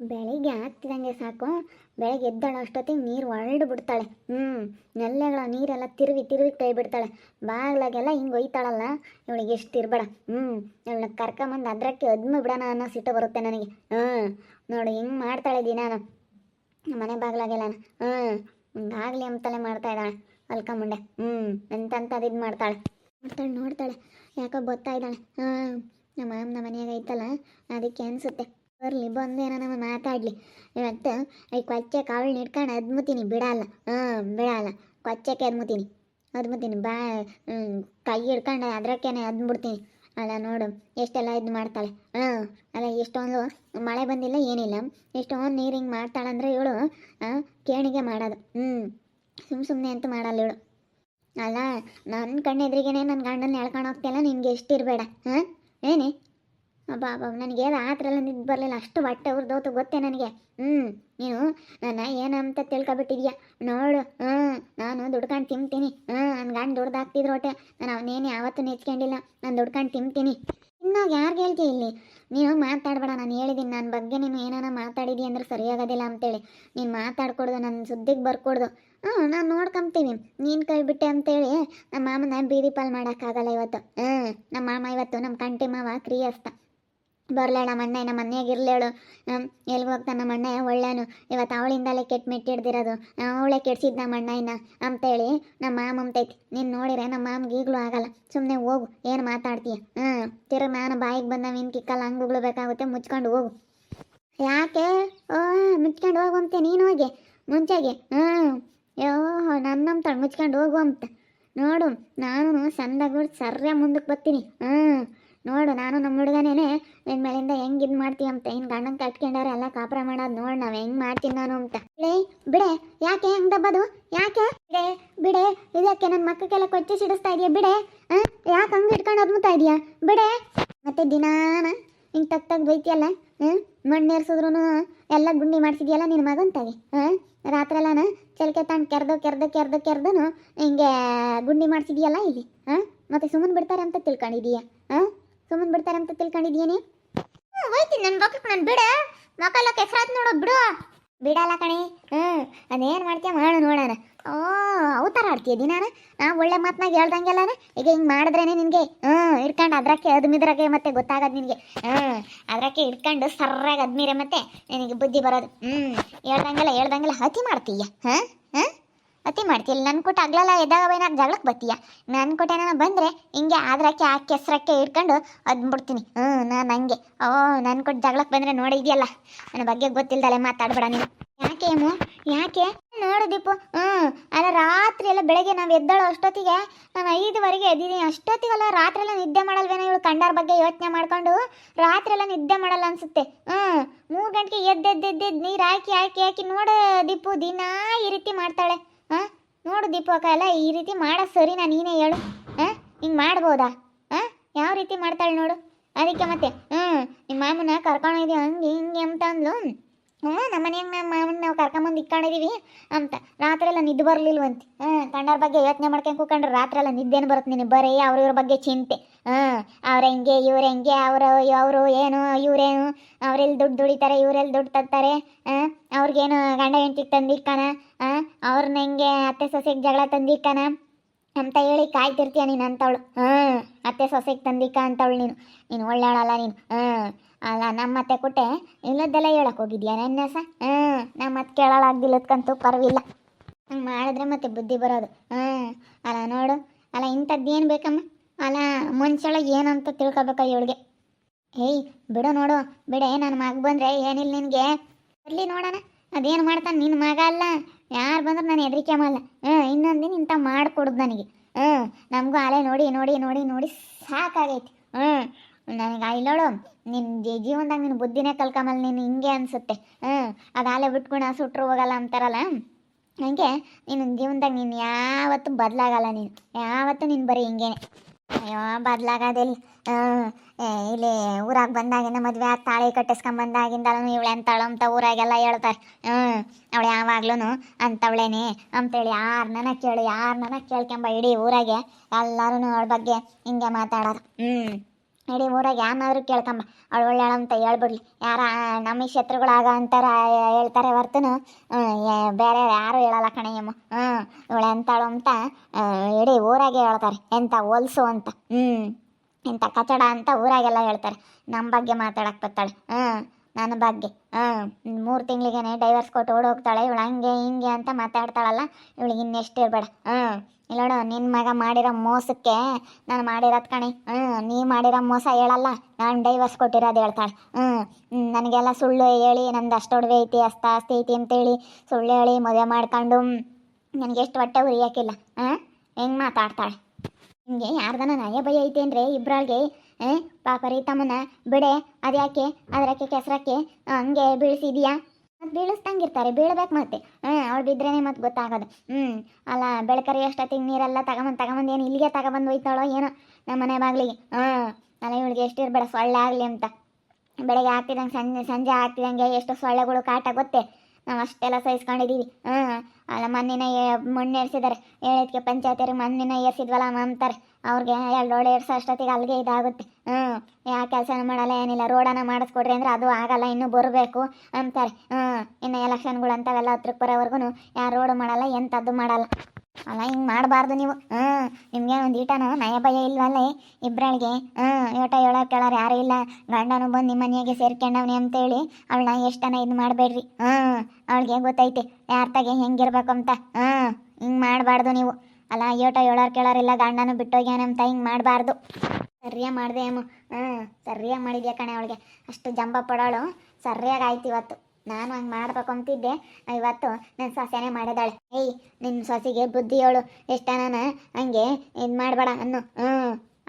ಬೆಳಿಗ್ಗೆ ಆಗ್ತಿದಂಗೆ ಸಾಕು. ಬೆಳಗ್ಗೆ ಎದ್ದಾಳ ಅಷ್ಟೊತ್ತಿಗೆ ನೀರು ಹೊರಡು ಬಿಡ್ತಾಳೆ. ಹ್ಞೂ ನೆಲ್ಲೆಗಳ ನೀರೆಲ್ಲ ತಿರುವಿ ತಿರುವಿ ಕೈ ಬಿಡ್ತಾಳೆ. ಬಾಗ್ಲಾಗೆಲ್ಲ ಹಿಂಗೆ ಒಯ್ತಾಳಲ್ಲ. ಇವಳಿಗೆ ಎಷ್ಟು ಇರಬೇಡ. ಹ್ಞೂ ಇವಳನ್ನ ಕರ್ಕೊಂಬಂದು ಅದ್ರಕ್ಕೆ ಅದ್ಮು ಬಿಡೋಣ ಅನ್ನೋ ಸಿಟ್ಟು ಬರುತ್ತೆ ನನಗೆ. ಹ್ಞೂ ನೋಡು ಹಿಂಗೆ ಮಾಡ್ತಾಳೆ ದಿನಾನು. ಮನೆ ಬಾಗ್ಲಾಗೆಲ್ಲ. ಹ್ಞೂ ಹಿಂಗಾಗಲಿ ಅಂತಲೇ ಮಾಡ್ತಾ ಇದ್ದಾಳೆ. ಅಲ್ಕಮುಂಡೆ ಹ್ಞೂ ಎಂತಂತ ಇದು ಮಾಡ್ತಾಳೆ. ಮಾಡ್ತಾಳೆ ನೋಡ್ತಾಳೆ. ಯಾಕೋ ಗೊತ್ತಾ ಇದ್ದಾಳೆ. ಹಾಂ ನಮ್ಮ ಮಾಮನ ಮನೆಯಾಗ ಐತಲ್ಲ, ಅದಕ್ಕೆ ಅನಿಸುತ್ತೆ. ಬರಲಿ, ಬಂದು ನಮ್ಮ ಮಾತಾಡಲಿ. ಇವತ್ತು ಈ ಕೊಚ್ಚೆ ಕಾಳು ಹಿಡ್ಕೊಂಡು ಅದ್ಮುತೀನಿ, ಬಿಡಲ್ಲ. ಹಾಂ ಬಿಡಲ್ಲ. ಕೊಚ್ಚಕ್ಕೆ ಅದ್ಮುತೀನಿ. ಅದ್ಮುತೀನಿ, ಬಾ ಕೈ ಹಿಡ್ಕೊಂಡು ಅದ್ರಕ್ಕೇನೆ ಅದ್ಬಿಡ್ತೀನಿ. ಅಲ್ಲ ನೋಡು, ಎಷ್ಟೆಲ್ಲ ಇದು ಮಾಡ್ತಾಳೆ. ಹಾಂ ಅಲ್ಲ ಎಷ್ಟೊಂದು ಮಳೆ ಬಂದಿಲ್ಲ, ಏನಿಲ್ಲ. ಎಷ್ಟೊಂದು ನೀರು ಹಿಂಗೆ ಮಾಡ್ತಾಳಂದ್ರೆ ಇವಳು ಕೇಣಿಗೆ ಮಾಡೋದು. ಹ್ಞೂ ಸುಮ್ಮ ಸುಮ್ಮನೆ ಅಂತ ಮಾಡಲ್ಲ ಇವಳು. ಅಲ್ಲ ನನ್ನ ಕಣ್ಣೆದ್ರಿಗೇನೆ ನನ್ನ ಗಂಡನ ಎಳ್ಕೊಂಡು ಹೋಗ್ತಿಲ್ಲ ನಿನಗೆ ಎಷ್ಟಿರಬೇಡ ಹಾಂ ಏನೇ? ಅಬ್ಬಾ ನನಗೆ ಆ ಥರ ಎಲ್ಲ ನಿದ್ದು ಬರಲಿಲ್ಲ. ಅಷ್ಟು ಹೊಟ್ಟೆ ಉರ್ದೋತು ಗೊತ್ತೇ ನನಗೆ. ಹ್ಞೂ ನೀನು ನನ್ನ ಏನಂತ ತಿಳ್ಕೊಬಿಟ್ಟಿದ್ಯಾ? ನೋಡು ಹ್ಞೂ ನಾನು ದುಡ್ಕೊಂಡು ತಿಂತೀನಿ. ಹ್ಞೂ ನನ್ನ ಗಂಡು ದುಡ್ದಾಕ್ತಿದ್ರು ಹೊಟ್ಟೆ. ನಾನು ಅವನೇನು ಯಾವತ್ತೂ ನೆಚ್ಕೊಂಡಿಲ್ಲ. ನಾನು ದುಡ್ಕೊಂಡು ತಿಂತೀನಿ. ಇನ್ನ ಯಾರು ಹೇಳ್ತೀಯ ಇಲ್ಲಿ? ನೀನು ಮಾತಾಡಬೇಡ. ನಾನು ಹೇಳಿದ್ದೀನಿ ನನ್ನ ಬಗ್ಗೆ ನೀನು ಏನಾನ ಮಾತಾಡಿದಿ ಅಂದ್ರೆ ಸರಿಯಾಗೋದಿಲ್ಲ ಅಂತೇಳಿ. ನೀನು ಮಾತಾಡ್ಕೊಡ್ದು ನನ್ನ ಸುದ್ದಿಗೆ ಬರ್ಕೊಡ್ದು. ಹ್ಞೂ ನಾನು ನೋಡ್ಕೊಂತೀವಿ ನೀನು ಕೈ ಬಿಟ್ಟೆ ಅಂತೇಳಿ ನಮ್ಮ ಮಾಮನ ಬೀದಿ ಪಾಲ್ ಮಾಡೋಕ್ಕಾಗಲ್ಲ ಇವತ್ತು. ಹ್ಞೂ ನಮ್ಮ ಮಾಮ ಇವತ್ತು ನಮ್ಮ ಕಂಟಿ ಮಾವ ಕ್ರಿಯಸ್ತ. ಬರಲೇಳ ನಮ್ಮ ಅಣ್ಣ, ನಮ್ಮ ಮನೆಯಾಗ ಇರಲೇಳು ಎಲ್ಗೆ ಹೋಗ್ತಾನೆ ನಮ್ಮ ಅಣ್ಣ ಒಳ್ಳೆನು ಇವತ್ತು ಅವಳಿಂದಲೇ ಕೆಟ್ಟ ಮೆಟ್ಟಿಡ್ದಿರೋದು. ಅವಳೇ ಕೆಡ್ಸಿದ್ ನಮ್ಮ ಅಣ್ಣ ಇನ್ನ. ಅಂತೇಳಿ ನಮ್ಮ ಮಾಮ ಅಂತೈತಿ ನೀನು ನೋಡಿರೆ ನಮ್ಮ ಮಾಮ್ಗೆ ಈಗಲೂ ಆಗಲ್ಲ. ಸುಮ್ಮನೆ ಹೋಗು, ಏನು ಮಾತಾಡ್ತೀಯ? ಹ್ಞೂ ತಿರುಗಿ ನಾನು ಬಾಯಿಗೆ ಬಂದ ಮೀನು ಕಿಕ್ಕಲ್ಲ ಹಂಗೆ ಉಗ್ಳಬೇಕಾಗುತ್ತೆ, ಮುಚ್ಕೊಂಡು ಹೋಗು. ಯಾಕೆ? ಓ, ಮುಚ್ಕೊಂಡು ಹೋಗು ಅಂತೆ, ನೀನು ಹೋಗಿ, ಮುಂಚೆಗೆ. ಹ್ಞೂ ನನ್ನ ನನ್ನಂತಾಳೆ ಮುಚ್ಕೊಂಡು ಹೋಗು ಅಂತ. ನೋಡು ನಾನು ಸಣ್ಣದಾಗ ಸರ್ರೆ ಮುಂದಕ್ಕೆ ಬರ್ತೀನಿ. ಹ್ಞೂ ನೋಡು, ನಾನು ನಮ್ಮ ಹುಡುಗನೇನೆ ನಿನ್ ಮೇಲಿಂದ ಹೆಂಗ್ ಇದು ಮಾಡ್ತೀವಿ ಅಂತ. ಇನ್ ಗಂಡನ್ ಕಟ್ಕೊಂಡವ್ರ ಎಲ್ಲ ಕಾಪರ ಮಾಡೋದು ನೋಡ್, ನಾವ್ ಹೆಂಗ್ ಮಾಡ್ತೀನಿ ನಾನು ಅಂತ. ಲೇ ಬಿಡೆ, ಯಾಕೆ ಹೆಂಗ್ ದಬ್ಬದು? ಯಾಕೆ? ಬಿಡೆ ಬಿಡೆ ಇದಕ್ಕೆ ನನ್ನ ಮಕ್ಕಕ್ಕೆಲ್ಲ ಕೊಚ್ಚಿ ಸಿಡಿಸ್ತಾ ಇದೆಯಾ? ಬಿಡೆ ಯಾಕೆ ಹಂಗ ಇಟ್ಕೊಂಡು ಅದ್ಮುತ್ತಾ ಇದೆಯಾ? ಬಿಡೆ. ಮತ್ತೆ ದಿನಾನ ಹಿಂಗ್ ತಗ್ ತಗ್ ಬೈತಿಯಲ್ಲ ಹ್ಮ್ ಮಣ್ಣು ಏರ್ಸಿದ್ರು ಎಲ್ಲ ಗುಂಡಿ ಮಾಡ್ಸಿದ್ಯಲ್ಲ ನಿನ್ನ ಮಗಂತಾಗಿ ಹಾಂ ರಾತ್ರೆಲ್ಲನ ಚಲ್ಕೆ ತಾಂಡ್ ಕೆರ್ದು ಕೆರ್ದು ಕೆರ್ದು, ಕೆರ್ದನು ಹಿಂಗೆ ಗುಂಡಿ ಮಾಡ್ಸಿದ್ಯಲ್ಲ ಇಲ್ಲಿ ಹಾಂ ಮತ್ತೆ ಸುಮ್ಮನೆ ಬಿಡ್ತಾರೆ ಅಂತ ತಿಳ್ಕೊಂಡಿದೀಯ ಹಾಂ ಸುಮ್ಮನೆ ಬಿಡ್ತಾರೆ ಅಂತ ತಿಳ್ಕೊಂಡಿದ್ಯೇನೆ ಹೋಯ್ತೀನಿ ನನ್ನ ಮಕ್ಕಳು ನಾನು ಬಿಡ. ಮಕ್ಕಳ ಕೆಸರಾತ್ ನೋಡೋದು ಬಿಡು. ಬಿಡಲ್ಲ ಕಣೆ. ಹ್ಞೂ ಅದೇನು ಮಾಡ್ತೀಯ ಮಾಡು ನೋಡೋಣ. ಓ, ಅವತಾರ ಆಡ್ತೀಯ ದಿನಾನ ನಾ ಒಳ್ಳೆ ಮಾತನಾಗ ಹೇಳ್ದಂಗೆಲ್ಲನ ಈಗ ಹಿಂಗೆ ಮಾಡಿದ್ರೇನೆ ನಿನಗೆ? ಹ್ಞೂ ಇಟ್ಕೊಂಡು ಅದ್ರಕ್ಕೆ ಅದ್ಮಿದ್ರಾಗೆ ಮತ್ತೆ ಗೊತ್ತಾಗೋದು ನಿನಗೆ. ಹ್ಮ್, ಅದ್ರಕ್ಕೆ ಇಟ್ಕೊಂಡು ಸರ್ರಾಗಿ ಅದ್ಮಿರೆ ಮತ್ತೆ ನಿನಗೆ ಬುದ್ಧಿ ಬರೋದು. ಹ್ಞೂ ಹೇಳ್ದಂಗೆಲ್ಲ ಹೇಳ್ದಂಗೆಲ್ಲ ಹತಿ ಮಾಡ್ತೀಯ? ಹ್ಮ್ ಹಾಂ? ಅತಿ ಮಾಡ್ತೀಯಾ ನನ್ನ ಕೊಟ್ಟು ಆಗ್ಲಲ್ಲ ಎದ್ದಾಗ ಜಗಳಕ್ಕೆ ಬತ್ತೀಯ? ನನ್ನ ಕೊಟ್ಟೆ ನಾನು ಬಂದರೆ ಹಿಂಗೆ ಆದ್ರಕ್ಕೆ, ಆ ಕೆಸ್ರಕ್ಕೆ ಇಟ್ಕೊಂಡು ಅದ್ಬಿಡ್ತೀನಿ ಹ್ಞೂ, ನಾನು ಹಂಗೆ. ಓ ನನ್ನ ಕೊಟ್ಟು ಜಗಳಕ್ಕೆ ಬಂದರೆ ನೋಡಿದ್ಯಲ್ಲ ನನ್ನ ಬಗ್ಗೆ ಗೊತ್ತಿಲ್ದಲೆ ಮಾತಾಡ್ಬೇಡ ನೀನು. ಯಾಕೆ ಏನು ಯಾಕೆ? ನೋಡು ದೀಪು. ಹ್ಞೂ, ಅಲ್ಲ ರಾತ್ರಿ ಎಲ್ಲ ಬೆಳಗ್ಗೆ ನಾವು ಎದ್ದಾಳೋ ಅಷ್ಟೊತ್ತಿಗೆ, ನಾನು ಐದುವರೆಗೆ ಎದ್ದಿದ್ದೀನಿ ಅಷ್ಟೊತ್ತಿಗೆಲ್ಲ ರಾತ್ರಿ ಎಲ್ಲ ನಿದ್ದೆ ಮಾಡಲ್ವೇನೋ ಇವಳು ಕಂಡಾರ ಬಗ್ಗೆ ಯೋಚನೆ ಮಾಡ್ಕೊಂಡು ರಾತ್ರಿ ಎಲ್ಲ ನಿದ್ದೆ ಮಾಡಲ್ಲ ಅನ್ಸುತ್ತೆ. ಹ್ಞೂ, ಮೂರು ಗಂಟೆಗೆ ಎದ್ದೆದ್ದೆದ್ದೆದ್ದು ನೀರು ಹಾಕಿ ಹಾಕಿ ಹಾಕಿ ನೋಡು ದೀಪು, ದಿನಾ ಈ ರೀತಿ ಮಾಡ್ತಾಳೆ. ಹಾಂ? ನೋಡು ದೀಪಕ, ಎಲ್ಲ ಈ ರೀತಿ ಮಾಡೋ ಸರಿನಾ ನೀನೇ ಹೇಳು. ಹಾಂ? ಹಿಂಗೆ ಮಾಡ್ಬೋದಾ? ಹಾಂ? ಯಾವ ರೀತಿ ಮಾಡ್ತಾಳೆ ನೋಡು. ಅದಕ್ಕೆ ಮತ್ತೆ ಹ್ಞೂ ನಿಮ್ಮ ಮಾಮನ ಕರ್ಕೊಂಡೋಗಿದ್ದೀವಿ ಹಂಗೆ ಹಿಂಗೆ ಅಂತ ಅಂದ್ಲು ಹ್ಞೂ ನಮ್ಮ ಮನೆಯಾಗ ನಮ್ಮ ಮಾವನ ನಾವು ಕರ್ಕೊಂಬಂದು ಇಟ್ಕೊಂಡಿದ್ದೀವಿ ಅಂತ. ರಾತ್ರಿ ಎಲ್ಲ ನಿದ್ದೆ ಬರಲಿಲ್ವಂತೆ. ಹ್ಞೂ ಕಂಡವ್ರ ಬಗ್ಗೆ ಯೋಚನೆ ಮಾಡ್ಕೊಂಡು ಕೂಕೊಂಡ್ರೆ ರಾತ್ರಿ ಎಲ್ಲ ನಿದ್ದೆನು ಬರುತ್ತೆ ನೀನು ಬರೀ ಅವ್ರ ಇವ್ರ ಬಗ್ಗೆ ಚಿಂತೆ. ಹಾಂ, ಅವ್ರು ಹೆಂಗೆ, ಇವ್ರು ಹೆಂಗೆ, ಅವರು ಅವರು ಏನು, ಇವರೇನು ಅವರೆಲ್ಲಿ ದುಡ್ಡು ದುಡಿತಾರೆ ಇವರೆಲ್ಲಿ ದುಡ್ಡು ತರ್ತಾರೆ, ಹಾಂ, ಅವ್ರಿಗೇನು ಗಂಡ ಹೆಂಡ್ತಿಗೆ ತಂದಿಕ್ಕಾನ, ಹಾಂ ಅವ್ರನ್ನ ಹೆಂಗೆ ಅತ್ತೆ ಸೊಸೆಗೆ ಜಗಳ ತಂದಿಕ್ಕಾನ ಅಂತ ಹೇಳಿ ಕಾಯ್ತಿರ್ತೀಯ ನೀನು ಅಂತವಳು. ಹಾಂ, ಅತ್ತೆ ಸೊಸೆಗೆ ತಂದಿಕ್ಕ ಅಂತವಳು ನೀನು. ನೀನು ಒಳ್ಳೆಯವಳಲ್ಲ ನೀನು. ಹಾಂ ಅಲ್ಲ ನಮ್ಮ ಮತ್ತೆ ಕೊಟ್ಟೆ ಇಲ್ಲದ್ದೆಲ್ಲ ಹೇಳಕ್ ಹೋಗಿದ್ಯಾ ನನ್ನ ಸ? ಹ್ಮ್ ನಮ್ಮ ಕೇಳಲಾಗ್ದಿಲ್ಲದ್ಕಂತೂ ಪರವಿಲ್ಲ. ಹಂಗೆ ಮಾಡಿದ್ರೆ ಮತ್ತೆ ಬುದ್ಧಿ ಬರೋದು. ಹ್ಮ್ ಅಲ್ಲ ನೋಡು, ಅಲ್ಲ ಇಂಥದ್ದು ಏನ್ ಬೇಕಮ್ಮ? ಅಲ್ಲ ಮುಂಚೆಳ ಏನಂತ ತಿಳ್ಕೊಬೇಕ ಇವಳಿಗೆ? ಏಯ್, ಬಿಡು ನೋಡು, ಬಿಡೆ ನನ್ನ ಮಗ ಬಂದ್ರೆ ಏನಿಲ್ಲ ನಿನಗೆ. ಬರಲಿ ನೋಡೋಣ, ಅದೇನು ಮಾಡ್ತಾನೆ ನಿನ್ನ ಮಗ ಅಲ್ಲ? ಯಾರು ಬಂದ್ರೆ ನಾನು ಹೆದರಿಕೆ ಮಾಡಲ್ಲ. ಹ್ಞೂ ಇನ್ನೊಂದು ದಿನ ಇಂಥ ಮಾಡಿಕೊಡುದು ನನಗೆ. ಹ್ಞೂ ನಮಗೂ ಅಲೆ ನೋಡಿ ನೋಡಿ ನೋಡಿ ನೋಡಿ ಸಾಕಾಗೈತಿ. ಹ್ಞೂ ನನಗೆ ಇಲ್ಲೋಳು ನಿನ್ನ ಜೀವನದಾಗ ನಿನ್ನ ಬುದ್ಧಿನೇ ಕಲ್ಕಮಲ್, ನೀನು ಹಿಂಗೆ ಅನಿಸುತ್ತೆ. ಹ್ಞೂ ಅದಾಲೆ ಬಿಟ್ಕೊಂಡು ಸುಟ್ರು ಹೋಗಲ್ಲ ಅಂತಾರಲ್ಲ. ಹಂಗೆ ನಿನ್ನ ಜೀವನದಾಗ ನೀನು ಯಾವತ್ತೂ ಬದಲಾಗಲ್ಲ ನೀನು. ಯಾವತ್ತೂ ನೀನು ಬರೀ ಹಿಂಗೇನೆ. ಅಯ್ಯೋ, ಬದಲಾಗೋದಿಲ್ಲ? ಇಲ್ಲಿ ಊರಾಗ ಬಂದಾಗಿಂದ ಮದುವೆ ಆಗಿ ತಾಳಿ ಕಟ್ಟಿಸ್ಕೊಂಬಂದಾಗಿಂದಲೂ ಇವಳೆ ಅಂತಾಳು ಅಂತ ಊರಾಗೆಲ್ಲ ಹೇಳ್ತಾರೆ. ಹ್ಞೂ ಅವಳು ಯಾವಾಗ್ಲೂ ಅಂತವಳೇನೆ ಅಂತೇಳಿ ಯಾರನ್ನ ಕೇಳು, ಯಾರನ್ನ ಕೇಳ್ಕೊಂಬ ಇಡೀ ಊರಾಗೆ ಎಲ್ಲರೂ ಅವಳ ಬಗ್ಗೆ ಹಿಂಗೆ ಮಾತಾಡೋದು ಹ್ಞೂ ಇಡೀ ಊರಾಗ ಯಾರನ್ನಾದ್ರೂ ಕೇಳ್ಕೊಂಬ. ಅವಳು ಅಂತ ಹೇಳ್ಬಿಡ್ಲಿ. ಯಾರ, ನಮ್ಮ ಶತ್ರುಗಳಾಗ ಅಂತಾರ ಹೇಳ್ತಾರೆ ಹೊರ್ತನು. ಬೇರೆ ಯಾರು ಹೇಳಲ್ಲ ಕಣಯ್ಯಮ್ಮ ಹ್ಞೂ ಇವಳು ಎಂತಾಳು ಅಂತ ಇಡೀ ಊರಾಗೆ ಹೇಳ್ತಾರೆ. ಎಂಥ ಹೊಲ್ಸು ಅಂತ. ಹ್ಞೂ ಇಂಥ ಕಚಡ ಅಂತ ಊರಾಗೆಲ್ಲ ಹೇಳ್ತಾರೆ. ನಮ್ಮ ಬಗ್ಗೆ ಮಾತಾಡಕ್ಕೆ ಬತ್ತಾಳೆ. ಹ್ಞೂ ನನ್ನ ಬಗ್ಗೆ. ಹಾಂ ಮೂರು ತಿಂಗಳಿಗೇನೆ ಡೈವರ್ಸ್ ಕೊಟ್ಟು ಓಡೋಗ್ತಾಳೆ. ಇವಳು ಹಂಗೆ ಹಿಂಗೆ ಅಂತ ಮಾತಾಡ್ತಾಳಲ್ಲ. ಇವಳಿಗೆ ಇನ್ನೆಷ್ಟು ಇರಬೇಡ ಹಾಂ ಇಲ್ಲೋಡು ನಿನ್ನ ಮಗ ಮಾಡಿರೋ ಮೋಸಕ್ಕೆ ನಾನು ಮಾಡಿರೋದು ಕಣೆ. ಹ್ಞೂ ನೀ ಮಾಡಿರೋ ಮೋಸ ಹೇಳಲ್ಲ. ನಾನು ಡೈವರ್ಸ್ ಕೊಟ್ಟಿರೋದು ಹೇಳ್ತಾಳೆ. ಹ್ಞೂ ನನಗೆಲ್ಲ ಸುಳ್ಳು ಹೇಳಿ, ನಂದು ಅಷ್ಟೊಡವೆ ಐತಿ ಅಸ್ತ ಆಸ್ತಿ ಐತಿ ಅಂತೇಳಿ ಸುಳ್ಳು ಹೇಳಿ ಮದುವೆ ಮಾಡ್ಕೊಂಡು ನನಗೆ ಎಷ್ಟು ಹೊಟ್ಟೆ ಉರಿಯೋಕ್ಕಿಲ್ಲ ಹಾಂ ಹೆಂಗೆ ಮಾತಾಡ್ತಾಳೆ? ನಿಮಗೆ ಯಾರ್ದನ ನಯ ಭಯ ಐತೆ ಅಂದರೆ ಇಬ್ರಾಳ್ಗೆ. ಏ, ಪಾಪ ರೀ ತಮ್ಮನ ಬಿಡೆ, ಅದ್ಯಾಕೆ ಅದ್ರಕ್ಕೆ ಕೆಸರಕ್ಕೆ ಹಂಗೆ ಬೀಳಿಸಿದ್ಯಾ? ಮತ್ತೆ ಬೀಳಿಸ್ದಂಗಿರ್ತಾರೆ, ಬೀಳ್ಬೇಕು ಮತ್ತೆ. ಹ್ಞೂ ಅವ್ಳು ಬಿದ್ರೇನೆ ಮತ್ತೆ ಗೊತ್ತಾಗೋದು. ಹ್ಞೂ ಅಲ್ಲ, ಬೆಳಕರಿ ಎಷ್ಟೊತ್ತಿಗೆ ನೀರೆಲ್ಲ ತಗೊಂಬಂದು ತಗೊಂಬಂದು ಏನು ಇಲ್ಲಿಗೆ ತಗೊಬಂದು ಹೋಯ್ತಾಳೋ ಏನೋ ನಮ್ಮ ಮನೆ ಬಾಗಿಲಿಗೆ. ಹಾಂ ಅಲ್ಲ ಇವಳಿಗೆ ಎಷ್ಟು ಇರಬೇಡ, ಸೊಳ್ಳೆ ಆಗಲಿ ಅಂತ. ಬೆಳಗ್ಗೆ ಆಗ್ತಿದಂಗೆ ಸಂಜೆ ಸಂಜೆ ಆಗ್ತಿದಂಗೆ ಎಷ್ಟು ಸೊಳ್ಳೆಗಳು ಕಾಟ, ಗೊತ್ತೇ? ನಾವು ಅಷ್ಟೆಲ್ಲ ಸಹಿಸ್ಕೊಂಡಿದ್ದೀವಿ ಹ್ಞೂ ಅಲ್ಲ ಮಣ್ಣಿನ ಮಣ್ಣು ಏರ್ಸಿದ್ದಾರೆ ಹೇಳಿದ್ಕೆ ಪಂಚಾಯತಿಯವ್ರಿಗೆ ಮಣ್ಣಿನ ಏರ್ಸಿದ್ವಲ್ಲ ಅಂತಾರೆ. ಅವ್ರಿಗೆ ಎರಡು ರೋಡ್ ಏರ್ಸೋ ಅಷ್ಟೊತ್ತಿಗೆ ಅಲ್ಲಿಗೆ ಇದಾಗುತ್ತೆ. ಹ್ಞೂ ಯಾವ ಕೆಲಸನೂ ಮಾಡಲ್ಲ, ಏನಿಲ್ಲ ರೋಡನ್ನು ಮಾಡಿಸ್ಕೊಡ್ರಿ ಅಂದ್ರೆ ಅದು ಆಗಲ್ಲ, ಇನ್ನೂ ಬರಬೇಕು ಅಂತಾರೆ. ಹ್ಞೂ ಇನ್ನು ಎಲೆಕ್ಷನ್ಗಳು ಅಂತವೆಲ್ಲ ಹತ್ರಕ್ಕೆ ಬರೋವರೆಗೂ ಯಾರು ರೋಡು ಮಾಡಲ್ಲ, ಎಂಥದ್ದು ಮಾಡಲ್ಲ. ಅಲ್ಲ, ಹಿಂಗೆ ಮಾಡಬಾರ್ದು ನೀವು. ಹ್ಞೂ ನಿಮಗೆ ಒಂದು ಈಟನ ನಯ ಭಯ ಇಲ್ವಲ್ಲ? ಇಬ್ಬರಳಿಗೆ ಹ್ಮ್, ಏಟ ಹೇಳೋ ಕೇಳೋರು ಯಾರು ಇಲ್ಲ. ಗಂಡನು ಬಂದು ನಿಮ್ಮ ಮನೆಗೆ ಸೇರ್ಕೊಂಡವ್ನಿ ಅಂತೇಳಿ ಅವಳನ್ನ ಎಷ್ಟನ ಇದು ಮಾಡಬೇಡ್ರಿ. ಹಾಂ ಅವಳಿಗೆ ಗೊತ್ತೈತೆ ಯಾರ್ತಾಗೆ ಹೆಂಗಿರ್ಬೇಕು ಅಂತ. ಹ್ಮ್, ಹಿಂಗೆ ಮಾಡಬಾರ್ದು ನೀವು. ಅಲ್ಲ, ಏಟ ಹೇಳೋರು ಕೇಳೋರಿಲ್ಲ ಗಂಡನು ಬಿಟ್ಟೋಗ್ಯಾನ ಅಂತ ಹಿಂಗೆ ಮಾಡಬಾರ್ದು. ಸರಿಯಾಗಿ ಮಾಡಿದೆ ಅಮ್ಮ. ಹ್ಮ್, ಸರಿಯಾಗಿ ಮಾಡಿದ್ಯಾ ಕಣೆ ಅವಳಿಗೆ. ಅಷ್ಟು ಜಂಬ ಪಡೋಳು. ಸರಿಯಾಗಿ ಆಯ್ತು ಇವತ್ತು. ನಾನು ಹಂಗೆ ಮಾಡ್ಬೇಕು ಅಂತಿದ್ದೆ. ಇವತ್ತು ನನ್ನ ಸೊಸೆನೇ ಮಾಡಿದಾಳೆ. ಏಯ್ ನಿನ್ನ ಸೊಸೆಗೆ ಬುದ್ಧಿ ಹೇಳು. ನಾನು ಹಂಗೆ ಇದು ಮಾಡಬೇಡ ಅನ್ನು. ಹ್ಞೂ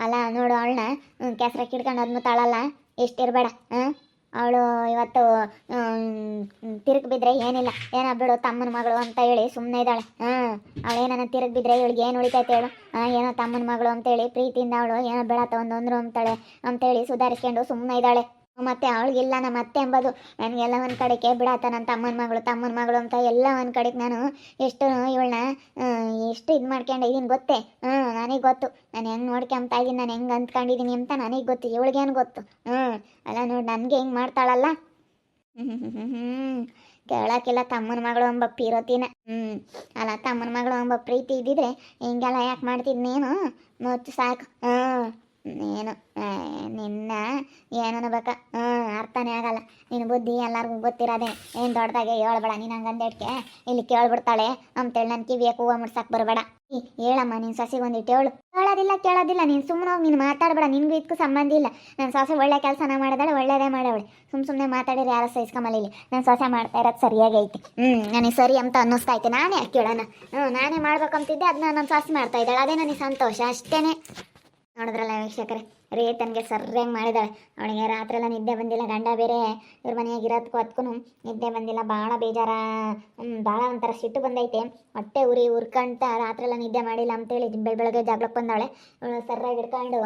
ಅಲ್ಲ, ನೋಡು ಅವಳನ್ನ ಕೆಸರ ಕಿಡ್ಕೊಂಡು ಅದ್ಮುತ್ತಾಳಲ್ಲ ಎಷ್ಟಿರಬೇಡ ಹ್ಞೂ ಅವಳು ಇವತ್ತು ತಿರುಗಿ ಬಿದ್ದರೆ ಏನಿಲ್ಲ. ಏನೋ ಬಿಡು, ತಮ್ಮನ ಮಗಳು ಅಂತ ಹೇಳಿ ಸುಮ್ಮನೆ ಇದ್ದಾಳೆ. ಹ್ಞೂ ಅವಳೇನ ತಿರುಗಿ ಬಿದ್ದರೆ ಇವಳಿಗೆ ಏನು ಉಳಿತೈತೆ ಹೇಳು. ಹಾಂ, ಏನೋ ತಮ್ಮನ ಮಗಳು ಅಂತೇಳಿ ಪ್ರೀತಿಯಿಂದ ಅವಳು ಏನೋ ಬೇಡ ಒಂದೊಂದ್ರು ಅಂತಾಳೆ ಅಂತೇಳಿ ಸುಧಾರಿಸ್ಕೊಂಡು ಸುಮ್ಮನೆ ಇದ್ದಾಳೆ. ಮತ್ತೆ ಅವಳಿಗಿಲ್ಲ ನಮ್ಮ ಅತ್ತೆ ಎಂಬುದು ನನಗೆಲ್ಲ ಒಂದು ಕಡೆಗೆ ಬಿಡಾತ ನನ್ನ ತಮ್ಮನ ಮಗಳು ತಮ್ಮನ ಮಗಳು ಅಂತ ಎಲ್ಲ ಒಂದು ಕಡೆಗೆ ನಾನು ಎಷ್ಟು, ಇವಳನ್ನ ಎಷ್ಟು ಇದು ಮಾಡ್ಕೊಂಡು ಇದೀನಿ ಗೊತ್ತೇ? ಹ್ಞೂ ನನಗೆ ಗೊತ್ತು. ನಾನು ಹೆಂಗೆ ನೋಡ್ಕೊಂತ ಇದ್ದೀನಿ ನಾನು ಹೆಂಗೆ ಅಂದ್ಕೊಂಡಿದ್ದೀನಿ ಅಂತ ನನಗೆ ಗೊತ್ತು. ಇವಳಿಗೇನು ಗೊತ್ತು? ಹ್ಞೂ ಅಲ್ಲ ನೋಡಿ, ನನಗೆ ಹೆಂಗೆ ಮಾಡ್ತಾಳಲ್ಲ? ಹ್ಞೂ ಕೇಳಕ್ಕಿಲ್ಲ ತಮ್ಮನ ಮಗಳು ಎಂಬ ಪಿರೋತಿನ. ಹ್ಞೂ ಅಲ್ಲ ತಮ್ಮನ ಮಗಳು ಎಂಬ ಪ್ರೀತಿ ಇದ್ದಿದ್ರೆ ಹಿಂಗೆಲ್ಲ ಯಾಕೆ ಮಾಡ್ತಿದ್ನೇನು? ಮತ್ತು ಸಾಕು. ಹ್ಞೂ ಏನು ನಿನ್ನ ಏನು ಅನ್ಬೇಕ? ಹ್ಞೂ ಅರ್ಥನೇ ಆಗಲ್ಲ. ನಿನ್ನ ಬುದ್ಧಿ ಎಲ್ಲರಿಗೂ ಗೊತ್ತಿರೋದೆ ಏನು ದೊಡ್ಡದಾಗೆ ಹೇಳ್ಬೇಡ. ನೀನು ಹಂಗಂದೇಟ್ಕೆ ಇಲ್ಲಿ ಕೇಳ್ಬಿಡ್ತಾಳೆ. ಅಂತೇಳಿ ನನ್ನ ಕಿವಿಯ ಹೂವು ಮುಡ್ಸಕ್ಕೆ ಬರಬೇಡ. ಹೇಳಮ್ಮ ನಿನ್ನ ಸೊಸೆಗೆ ಒಂದಿಟ್ಟು ಹೇಳು. ಕೇಳೋದಿಲ್ಲ ಕೇಳೋದಿಲ್ಲ. ನೀನು ಸುಮ್ಮನೆ ಹೋಗಿ ನೀನು ಮಾತಾಡಬೇಡ. ನಿನ್ಗೂ ಇದಕ್ಕೂ ಸಂಬಂಧ ಇಲ್ಲ. ನನ್ನ ಸೊಸೆ ಒಳ್ಳೆ ಕೆಲಸನ ಮಾಡಿದಾಳೆ, ಒಳ್ಳೇದೇ ಮಾಡವಳೆ. ಸುಮ್ಮ ಸುಮ್ಮನೆ ಮಾತಾಡಿದ್ರೆ ಯಾರು ಸಹಿಸ್ಕೊಂಬಲ್ಲ ಇಲ್ಲಿ. ನನ್ನ ಸೊಸೆ ಮಾಡ್ತಾ ಇರೋದು ಸರಿಯಾಗಿ ಐತಿ. ಹ್ಞೂ ನನಗೆ ಸರಿ ಅಂತ ಅನ್ನಿಸ್ತಾ ಐತೆ. ನಾನೇ ಕೇಳೋಣ. ಹ್ಞೂ ನಾನೇ ಮಾಡ್ಬೇಕಂತಿದ್ದೆ ಅದನ್ನ ನನ್ನ ಸೊಸೆ ಮಾಡ್ತಾ ಇದ್ದಾಳೆ. ಅದೇ ನನಗೆ ಸಂತೋಷ. ಅಷ್ಟೇನೆ. ನೋಡಿದ್ರಲ್ಲ ವೀಕ್ಷಕರೇ, ರೇತನ್ಗೆ ಸರ್ಯಾಗಿ ಮಾಡಿದಾಳೆ ಅವಳಿಗೆ ರಾತ್ರಿ ಎಲ್ಲ ನಿದ್ದೆ ಬಂದಿಲ್ಲ, ಗಂಡ ಬೇರೆ ಇವ್ರ ಮನೆಯಾಗ ಇರೋದಕ್ಕೂ ಅದಕ್ಕೂ ನಿದ್ದೆ ಬಂದಿಲ್ಲ ಭಾಳ ಬೇಜಾರ ಭಾಳ ಒಂಥರ ಸಿಟ್ಟು ಬಂದೈತೆ. ಹೊಟ್ಟೆ ಉರಿ, ಉರ್ಕೊಂತ ರಾತ್ರಿ ಎಲ್ಲ ನಿದ್ದೆ ಮಾಡಿಲ್ಲ ಅಂತೇಳಿ ಬೆಳ, ಬೆಳಗ್ಗೆ ಜಾಗ್ಲಕ್ಕೆ ಬಂದವಳೆ. ಇವಳು ಸರ್ರಾಗಿ ಹಿಡ್ಕೊಂಡು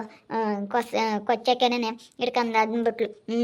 ಕೊಸ ಕೊಚ್ಚಕ್ಕೆನೆ ಹಿಡ್ಕೊಂಡು ಬಿಟ್ಲು ಹ್ಞೂ